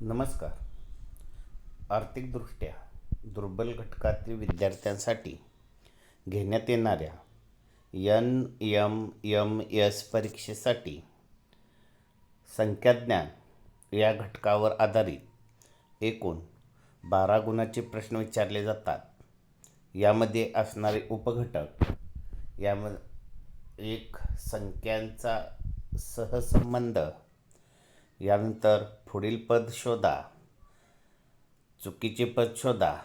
नमस्कार. आर्थिकदृष्ट्या दुर्बल घटकातील विद्यार्थ्यांसाठी घेण्यात येणाऱ्या यन यम यम एस परीक्षेसाठी संख्याज्ञान या घटकावर आधारित एकूण बारा गुणाचे प्रश्न विचारले जातात. यामध्ये असणारे उपघटक यामध्ये एक संख्यांचा सहसंबंध यानंतर पुढील पद शोधा. चुकीचे पद शोधा.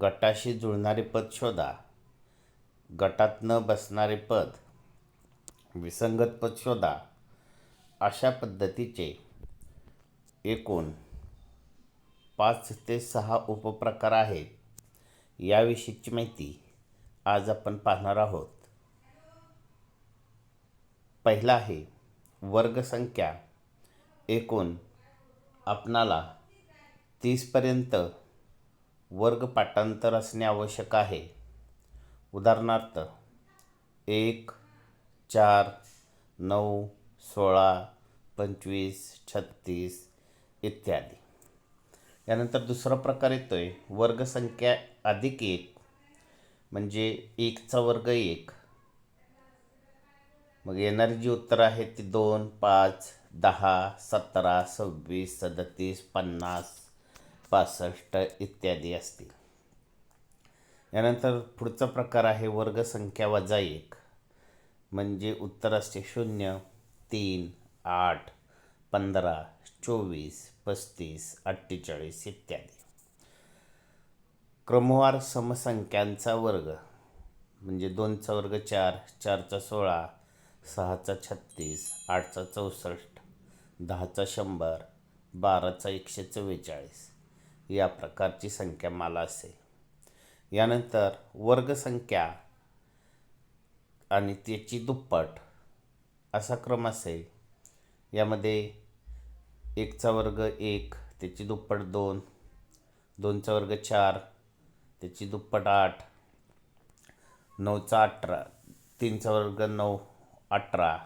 गटाशी जुळणारे पद शोधा. गटात न बसणारे पद. विसंगत पद शोधा. अशा पद्धतीचे एकूण पाच ते सहा उपप्रकार आहेत. याविषयीची माहिती आज आपण पाहणार आहोत. पहिला आहे वर्गसंख्या. एकूण आपणाला तीसपर्यंत वर्ग पाठांतर असणे आवश्यक आहे. उदाहरणार्थ एक चार नऊ सोळा पंचवीस छत्तीस इत्यादी. यानंतर दुसरा प्रकार येतो आहे वर्गसंख्या अधिक एक म्हणजे एकचा वर्ग एक. मग येणारी जी उत्तरं आहेत ती दोन पाच दहा सतरा सव्वीस सदतीस पन्नास पासष्ट इत्यादी असतील. यानंतर पुढचा प्रकार आहे वर्गसंख्या वजा एक. म्हणजे उत्तर असते शून्य तीन आठ पंधरा चोवीस पस्तीस अठ्ठेचाळीस इत्यादी. क्रमवार समसंख्यांचा वर्ग. म्हणजे दोनचा वर्ग चार चारचा सोळा सहाचा छत्तीस आठचा चौसष्ट दहाचा शंभर बाराचा एकशे चव्वेचाळीस. या प्रकारची संख्या मला असेल यानंतर वर्गसंख्या आणि त्याची दुप्पट असा क्रम असेल यामध्ये एकचा वर्ग एक त्याची दुप्पट दोन दोनचा वर्ग चार त्याची दुप्पट आठ नऊचा अठरा तीनचा वर्ग नऊ अठरा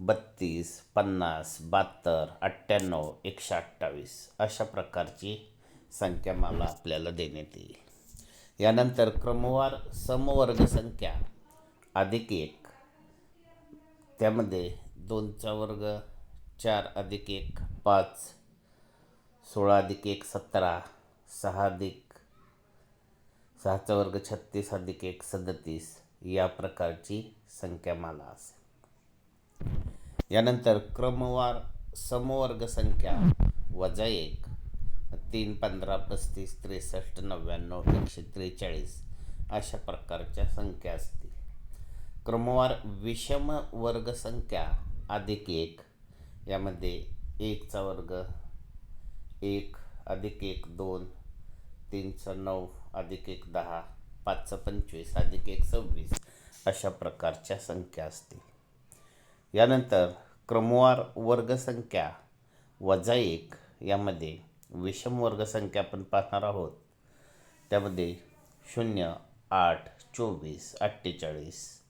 बत्तीस पन्नास बहात्तर अठ्ठ्याण्णव एकशे अठ्ठावीस अशा प्रकारची संख्या मला आपल्याला देण्यात येईल. यानंतर क्रमवार समवर्ग संख्या अधिक एक. त्यामध्ये दोनचा वर्ग चार अधिक एक पाच सोळा अधिक एक सतरा सहा अधिक सहाचा वर्ग छत्तीस अधिक एक सदतीस या प्रकारची संख्यामाला असेल. यानंतर क्रमवार समवर्ग संख्या वजा एक. तीन पंधरा पस्तीस त्रेसष्ट नव्याण्णव एकशे त्रेचाळीस अशा प्रकारच्या संख्या असतील. क्रमवार विषम वर्ग संख्या अधिक एक. यामध्ये एकचा वर्ग एक अधिक एक दोन तीनचं नऊ अधिक एक दहा पाचचं पंचवीस अधिक एक सव्वीस अशा प्रकारच्या संख्या असतील. यानंतर क्रमवार वर्गसंख्या वजा एक यामध्ये विषम वर्गसंख्या आपण पाहणार आहोत. त्यामध्ये शून्य आठ चोवीस अठ्ठेचाळीस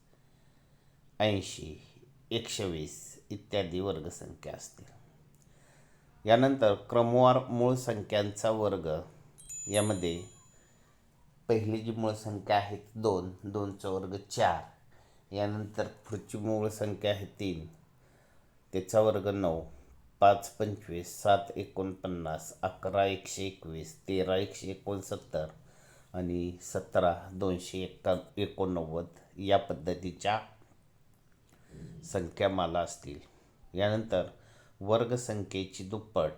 ऐंशी एकशे वीस इत्यादी वर्गसंख्या असतील. यानंतर क्रमवार मूळ संख्यांचा वर्ग यामध्ये पहिली जी मूळ संख्या आहे दोन दोनचा वर्ग चार यानंतर पुढची मूळ संख्या आहे तीन. त्याचा वर्ग नऊ. पाच पंचवीस सात एकोणपन्नास अकरा एकशे एकवीस तेरा एकशे एकोणसत्तर आणि सतरा दोनशे एक्का एकोणनव्वद या पद्धतीच्या संख्यामाला असतील. यानंतर वर्गसंख्येची दुप्पट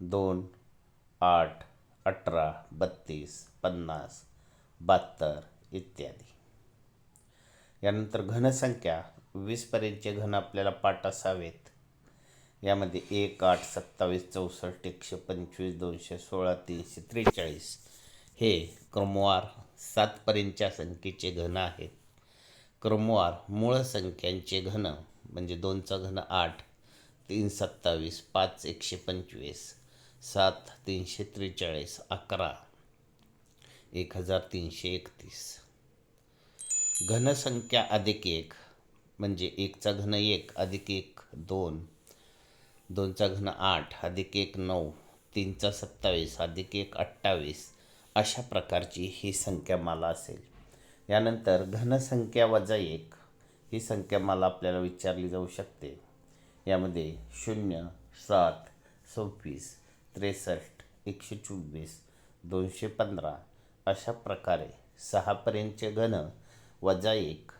दोन आठ अठरा बत्तीस पन्नास बहात्तर इत्यादी. यानंतर घनसंख्या वीसपर्यंतचे घन आपल्याला पाठ असावेत. यामध्ये एक आठ सत्तावीस चौसष्ट एकशे पंचवीस दोनशे सोळा तीनशे त्रेचाळीस हे क्रमवार सातपर्यंतच्या संख्येचे घन आहेत. क्रमवार मूळ संख्यांचे घन म्हणजे दोनचा घन आठ तीन सत्तावीस पाच एकशे पंचवीस सात तीनशे त्रेचाळीस अकरा एक हजार तीनशे एकतीस. घनसंख्या अधिक एक म्हणजे एकचा घन एक अधिक एक दोन दोनचा घन आठ अधिक एक नऊ तीनचा सत्तावीस अधिक एक अठ्ठावीस अशा प्रकारची ही संख्या मला असेल. यानंतर घनसंख्या वजा एक ही संख्या मला आपल्याला विचारली जाऊ शकते. यामध्ये शून्य सात सव्वीस त्रेसष्ट एकशे चोवीस दोनशे पंधरा अशा प्रकारे सहापर्यंतचे घन वजा एक.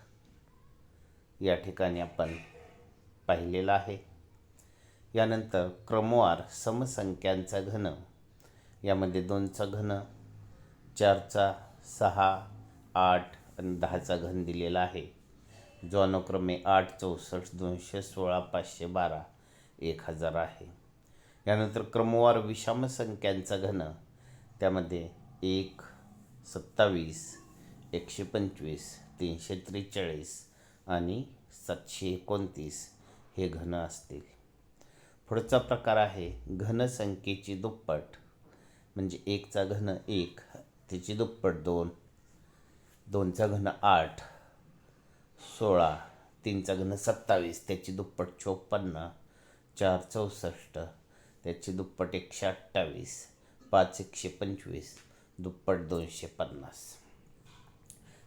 या ठिकाणी आपण पाहिलेलं आहे. यानंतर क्रमवार समसंख्यांचा घन. यामध्ये दोनचा घन चारचा सहा आठ आणि दहाचा घन दिलेला आहे. जो अनुक्रमे आठ चौसष्ट दोनशे सोळा पाचशे बारा एक हजार आहे. यानंतर क्रमवार विषम संख्यांचा घन. त्यामध्ये एक सत्तावीस एकशे पंचवीस तीनशे त्रेचाळीस आणि सातशे एकोणतीस हे घन असतील. पुढचा प्रकार आहे घनसंख्येची दुप्पट. म्हणजे एकचा घन एक त्याची दुप्पट दोन. दोनचा घन आठ सोळा. तीनचा घन सत्तावीस त्याची दुप्पट चोपन्न. चार चौसष्ट त्याची दुप्पट एकशे अठ्ठावीस. पाच एकशे पंचवीस दुप्पट दोनशे पन्नास.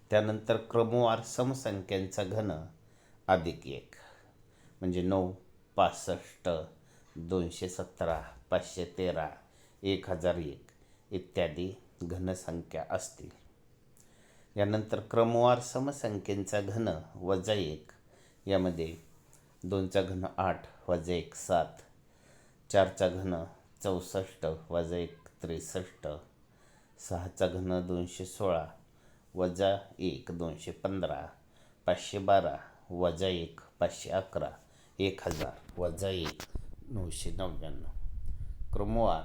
त्यानंतर क्रमवार समसंख्यांचा घन अधिक एक. म्हणजे नऊ पासष्ट दोनशे सतरा पाचशे तेरा एक हजार एक इत्यादी घनसंख्या असतील. यानंतर क्रमवार समसंख्येचा घन वजा एक. यामध्ये दोनचा घन आठ वजा एक सात. चारचा घन चौसष्ट वजा एक त्रेसष्ट. सहाचा घन दोनशे सोळा. वजा एक दोनशे पंधरा पाचशे बारा वजा एक पाचशे अकरा एक हजार वजा एक नऊशे नव्याण्णव. क्रमवार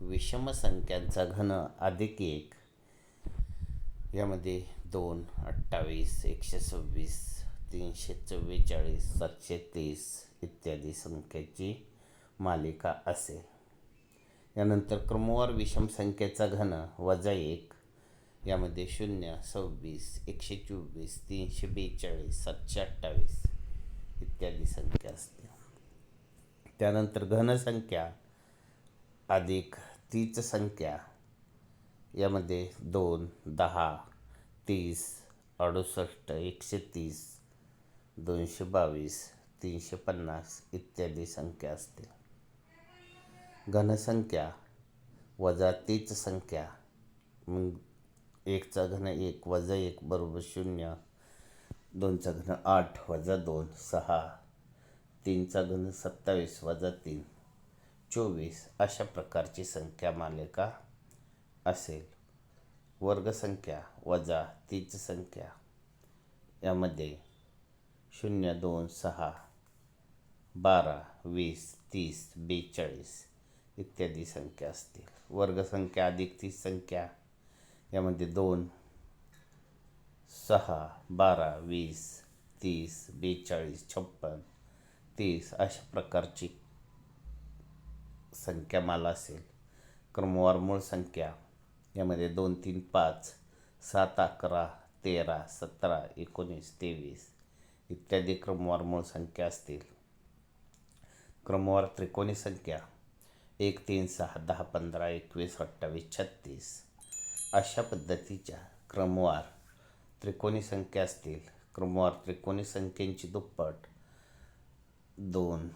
विषम संख्यांचा घन अधिक एक. यामध्ये दोन अठ्ठावीस एकशे सव्वीस तीनशे चव्वेचाळीस सातशे तीस इत्यादी संख्येची मालिका असेल. यानंतर क्रमवार विषम संख्येचा घन वजा एक. यामध्ये शून्य सव्वीस एकशे चोवीस तीनशे बेचाळीस सातशे अठ्ठावीस इत्यादी संख्या असते त्यानंतर घनसंख्या अधिक तीच संख्या. यामध्ये दोन दहा तीस अडुसष्ट एकशे तीस दोनशे बावीस तीनशे पन्नास इत्यादी संख्या असतील. घनसंख्या वजा तीच संख्या मग एकचा घन एक वजा एक बरोबर शून्य. दोनचा घन आठ वजा दोन सहा. तीनचा घन सत्तावीस वजा तीन. चोवीस अशा प्रकारची संख्या मालिका असेल. वर्गसंख्या वजा तीच संख्या. यामध्ये शून्य दोन सहा बारा वीस तीस बेचाळीस इत्यादी संख्या असतील. वर्गसंख्या अधिक तीस संख्या. यामध्ये दोन सहा बारा वीस तीस बेचाळीस छप्पन तीस अशा प्रकारची संख्यामाला असेल. क्रमवार मूळ संख्या यामध्ये दोन तीन पाच सात अकरा तेरा सतरा एकोणीस तेवीस इत्यादी क्रमवार मूळ संख्या असतील. क्रमवार त्रिकोणी संख्या एक तीन सहा दहा पंधरा एकवीस अठ्ठावीस छत्तीस अशा पद्धतीच्या क्रमवार त्रिकोणी संख्या असतील. क्रमवार त्रिकोणी संख्येंची दुप्पट. दोन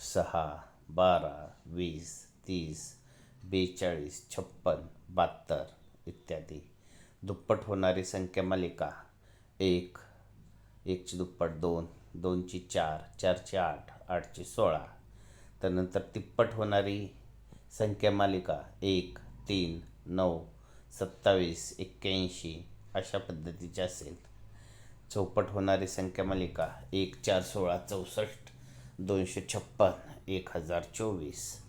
सहा बारा वीस तीस बेचाळीस छप्पन बहात्तर इत्यादी. दुप्पट होणारी संख्या मालिका. एक एकची दुप्पट दोन दोनची चार चारची आठ आठची सोळा. त्यानंतर तिप्पट होणारी संख्या मालिका. एक तीन नऊ सत्तावीस एक्क्याऐंशी अशा पद्धतीची असेल. चौपट होणारी संख्या मालिका एक चार सोळा चौसष्ट दोनशे छप्पन एक हजार चोवीस.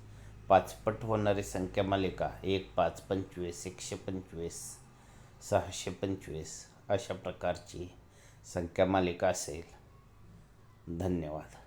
पाचपट होणारी संख्या मालिका एक पाच पंचवीस एकशे पंचवीस सहाशे पंचवीस अशा प्रकारची संख्या मालिका असेल. धन्यवाद.